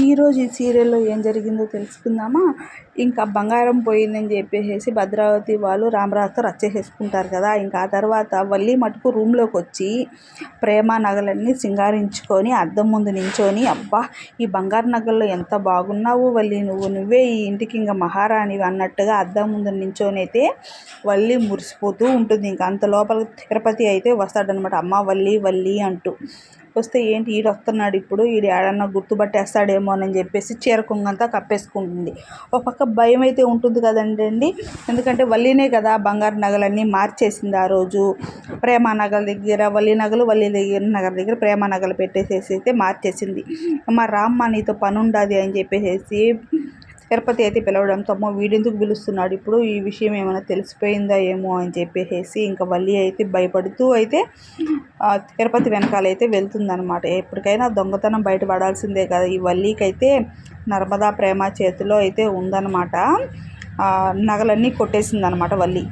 ఈరోజు ఈ సీరియల్లో ఏం జరిగిందో తెలుసుకుందామా? ఇంకా బంగారం పోయిందని చెప్పేసి భద్రావతి వాళ్ళు రామరాజుతో రచ్చ చేసుకుంటారు కదా. ఇంకా ఆ తర్వాత వల్లి మటుకు రూమ్లోకి వచ్చి ప్రేమ నగలన్నీ సింగారించుకొని అద్దం ముందు నించొని అబ్బా ఈ బంగారు నగల్లో ఎంత బాగున్నావు వల్లి నువ్వు నువ్వే ఈ ఇంటికి ఇంకా మహారాణి అన్నట్టుగా అద్దం ముందు నించొని అయితే వల్లి మురిసిపోతూ ఉంటుంది. ఇంకా అంత లోపల తిరుపతి అయితే వస్తాడనమాట అమ్మ వల్లి వల్లి అంటూ. వస్తే ఏంటి ఈడు వస్తున్నాడు ఇప్పుడు ఈడు ఏడన్నా గుర్తుపట్టేస్తాడేమో అని చెప్పేసి చీర కొంగంతా కప్పేసుకుంటుంది. ఒక పక్క భయం అయితే ఉంటుంది కదండి అండి. ఎందుకంటే వల్లినే కదా బంగారు నగలన్నీ మార్చేసింది ఆ రోజు. ప్రేమ నగల దగ్గర వల్లి నగలు వల్లి దగ్గర నగల దగ్గర ప్రేమ నగలు పెట్టేసేసి అయితే మార్చేసింది. మా రామ్మ నీతో పని ఉండాది అని చెప్పేసి తిరుపతి అయితే పిలవడంతో అమ్మ వీడెందుకు పిలుస్తున్నాడు ఇప్పుడు? ఈ విషయం ఏమైనా తెలిసిపోయిందా ఏమో అని చెప్పేసి ఇంకా వల్లి అయితే భయపడుతూ అయితే తిరుపతి వెనకాలైతే వెళ్తుందనమాట ఎప్పటికైనా దొంగతనం బయటపడాల్సిందే కదా. ఈ వల్లీకైతే నర్మదా ప్రేమ చేతిలో అయితే ఉందన్నమాట. నగలన్నీ కొట్టేసిందనమాట వల్లి.